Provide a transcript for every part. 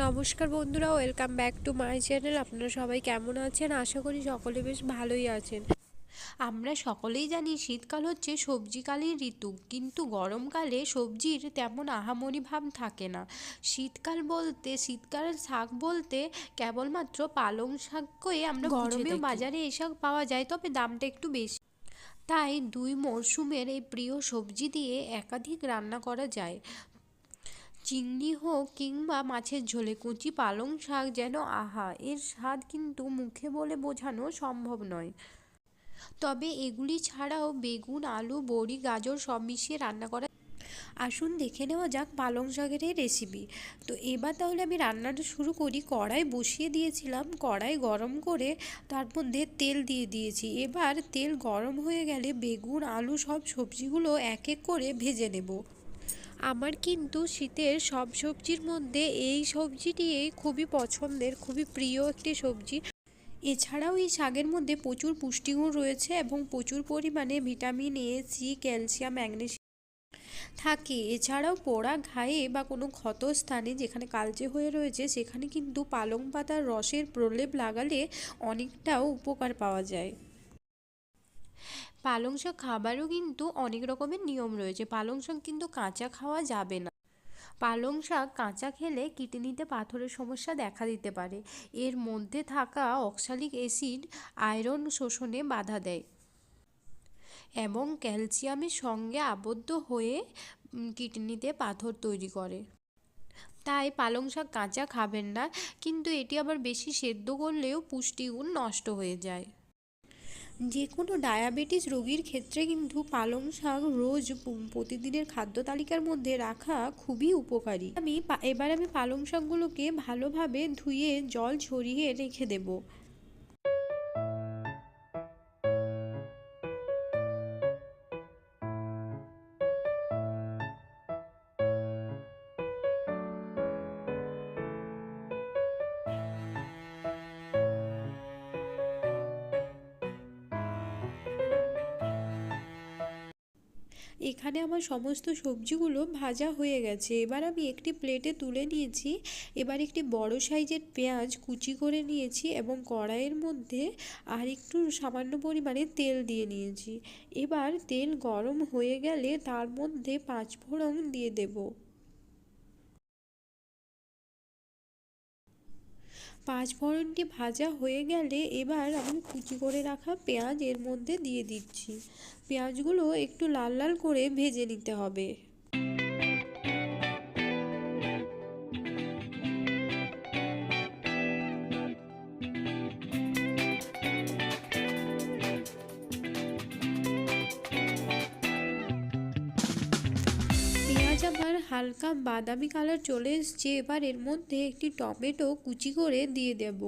নমস্কার বন্ধুরা welcome back to my channel. আপনারা সবাই কেমন আছেন? আশা করি সকলে বেশ ভালোই আছেন। আমরা সকলেই জানি শীতকাল হচ্ছে সবজিকালের ঋতু কিন্তু গরমকালে সবজির তেমন আহামরি ভাব থাকে না। শীতকাল বলতে শীতকালের শাক বলতে কেবলমাত্র পালং শাককে আমরা গরমেও বাজারে এই শাক পাওয়া যায় তবে দামটা একটু বেশি। তাই দুই মরশুমের এই প্রিয় সবজি দিয়ে একাধিক রান্না করা যায়। চিংড়ি হোক কিংবা মাছের ঝোলে কচি, পালং শাক যেন আহা, এর স্বাদ কিন্তু মুখে বলে বোঝানো সম্ভব নয়। তবে এগুলি ছাড়াও বেগুন, আলু, বড়ি, গাজর সব মিশিয়ে রান্না করা আসুন দেখে নেওয়া যাক পালং শাকের এই রেসিপি তো এবার তাহলে আমি রান্নাটা শুরু করি। কড়াই বসিয়ে দিয়েছিলাম। কড়াই গরম করে তার মধ্যে তেল দিয়ে দিয়েছি। এবার তেল গরম হয়ে গেলে বেগুন, আলু সব সবজিগুলো এক এক করে ভেজে নেব। আমার কিন্তু শীতের সব সবজির মধ্যে এই সবজিটি খুবই পছন্দের, খুবই প্রিয় একটি সবজি। এছাড়াও এই শাকের মধ্যে প্রচুর পুষ্টিগুণ রয়েছে এবং প্রচুর পরিমাণে vitamin A, C, calcium magnesium থাকে। এছাড়াও পোড়া ঘায়ে বা কোনো ক্ষত স্থানে যেখানে কালচে হয়ে রয়েছে, সেখানে কিন্তু পালং পাতার রসের প্রলেপ লাগালে অনেকটাও উপকার পাওয়া যায়। পালং শাক খাবারও কিন্তু অনেক রকমের নিয়ম রয়েছে। পালং শাক কিন্তু কাঁচা খাওয়া যাবে না। পালং শাক কাঁচা খেলে কিডনিতে পাথরের সমস্যা দেখা দিতে পারে। এর মধ্যে থাকা অক্সালিক অ্যাসিড আয়রন শোষণে বাধা দেয় এবং ক্যালসিয়ামের সঙ্গে আবদ্ধ হয়ে কিডনিতে পাথর তৈরি করে। তাই পালং শাক কাঁচা খাবেন না, কিন্তু এটি আবার বেশি সেদ্ধ করলেও পুষ্টিগুণ নষ্ট হয়ে যায়। যে কোনো ডায়াবেটিস রোগীর ক্ষেত্রে কিন্তু পালং শাক রোজ প্রতিদিনের খাদ্য তালিকার মধ্যে রাখা খুবই উপকারী। আমি এবার আমি পালং শাকগুলোকে ভালোভাবে ধুয়ে জল ঝরিয়ে রেখে দেবো। এখানে আমার সমস্ত সবজিগুলো ভাজা হয়ে গেছে। এবার আমি একটি প্লেটে তুলে নিয়েছি। এবার একটি বড় সাইজের পেঁয়াজ কুচি করে নিয়েছি এবং কড়াইয়ের মধ্যে আর একটু সামান্য পরিমাণে তেল দিয়ে নিয়েছি। এবার তেল গরম হয়ে গেলে তার মধ্যে পাঁচফোড়ন দিয়ে দেবো। পাঁচ ফোড়নটি ভাজা হয়ে গেলে এবার আমি কুচি করে রাখা পেঁয়াজ এর মধ্যে দিয়ে দিচ্ছি। পেঁয়াজগুলো একটু লাল লাল করে ভেজে নিতে হবে। হালকা বাদামি কালার চলে এসছে। এবার এর মধ্যে একটি টমেটো কুচি করে দিয়ে দেব।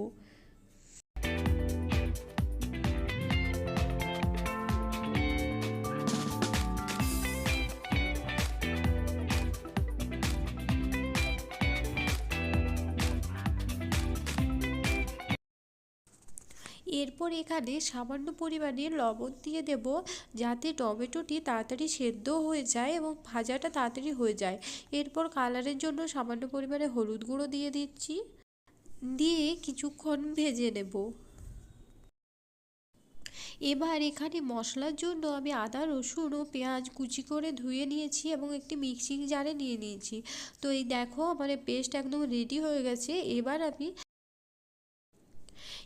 এরপর এখানে সামান্য পরিমাণে লবণ দিয়ে দেব যাতে টমেটোটি তাড়াতাড়ি সেদ্ধ হয়ে যায় এবং ভাজাটা তাড়াতাড়ি হয়ে যায়। এরপর কালারের জন্য সামান্য পরিমাণে হলুদ গুঁড়ো দিয়ে দিচ্ছি। দিয়ে কিছুক্ষণ ভেজে নেব। এবার এখানে মশলার জন্য আমি আদা, রসুন ও পেঁয়াজ কুচি করে ধুয়ে নিয়েছি এবং একটি মিক্সিং জারে নিয়ে নিয়েছি। তো এই দেখো, আমার পেস্ট একদম রেডি হয়ে গেছে। এবার আমি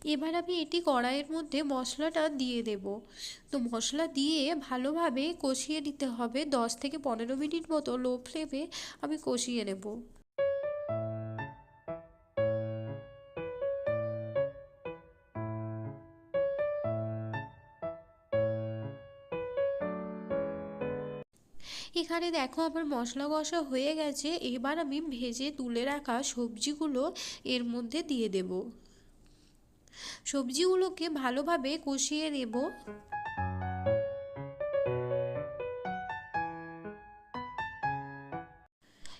এবার আমি এটি কড়াইয়ের মধ্যে মশলাটা দিয়ে দেব। তো মশলা দিয়ে ভালোভাবে কষিয়ে নিতে হবে। দশ থেকে পনেরো মিনিট মতো লো ফ্লেমে আমি কষিয়ে নেব। এখানে দেখো আমার মশলা কষা হয়ে গেছে। এবার আমি ভেজে তুলে রাখা সবজিগুলো এর মধ্যে দিয়ে দেবো। সবজিগুলোকে ভালোভাবে কষিয়ে নেব।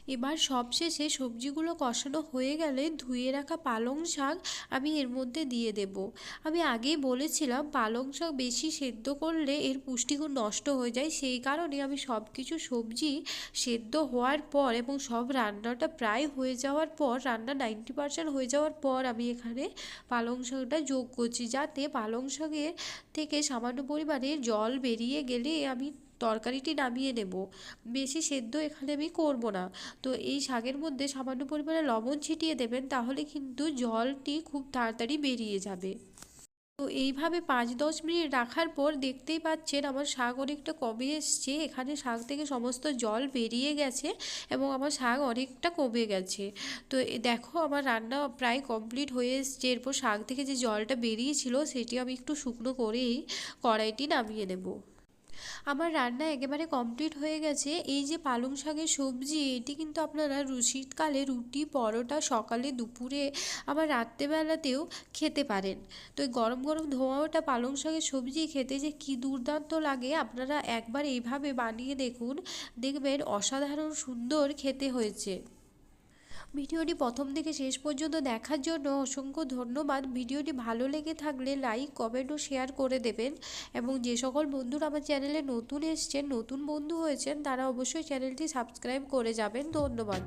এবার সবশেষে সবজিগুলো কষানো হয়ে গেলে ধুয়ে রাখা পালং শাক আমি এর মধ্যে দিয়ে দেব। আমি আগেই বলেছিলাম, পালং শাক বেশি সেদ্ধ করলে এর পুষ্টিগুণ নষ্ট হয়ে যায়। সেই কারণে আমি সব কিছু সবজি সেদ্ধ হওয়ার পর এবং সব রান্নাটা প্রায় হয়ে যাওয়ার পর, রান্না নাইনটি পার্সেন্ট হয়ে যাওয়ার পর আমি এখানে পালং শাকটা যোগ করছি। যাতে পালং শাকের থেকে সামান্য পরিমাণে জল বেরিয়ে গেলে আমি তরকারিটি নামিয়ে নেব। বেশি সেদ্ধ এখানে আমি করব না। তো এই শাকের মধ্যে সামান্য পরিমাণে লবণ ছিটিয়ে দেবেন, তাহলে কিন্তু জলটি খুব তাড়াতাড়ি বেরিয়ে যাবে। তো এইভাবে পাঁচ দশ মিনিট রাখার পর দেখতেই পাচ্ছেন আমার শাক অনেকটা কমে এসছে। এখানে শাক থেকে সমস্ত জল বেরিয়ে গেছে এবং আমার শাক অনেকটা কমে গেছে। তো দেখো আমার রান্না প্রায় কমপ্লিট হয়ে এসছে। এরপর শাক থেকে যে জলটা বেরিয়েছিল, সেটি আমি একটু শুকনো করেই কড়াইটি নামিয়ে নেব। আমার রান্না একেবারে কমপ্লিট হয়ে গেছে। এই যে পালং শাকের সবজি, এটি কিন্তু আপনারা শীতকালে রুটি, পরোটা সকালে, দুপুরে, আবার রাত্রেবেলাতেও খেতে পারেন। তো এই গরম গরম ধোঁয়া ওটা পালং শাকের সবজি খেতে যে কী দুর্দান্ত লাগে, আপনারা একবার এইভাবে বানিয়ে দেখুন। দেখবেন অসাধারণ সুন্দর খেতে হয়েছে। ভিডিওটি প্রথম থেকে শেষ পর্যন্ত দেখার জন্য অসংখ্য ধন্যবাদ। ভিডিওটি ভালো লেগে থাকলে লাইক, কমেন্ট ও শেয়ার করে দেবেন এবং যে সকল বন্ধুরা আমার চ্যানেলে নতুন এসছেন, নতুন বন্ধু হয়েছেন, তারা অবশ্যই চ্যানেলটি সাবস্ক্রাইব করে যাবেন। ধন্যবাদ।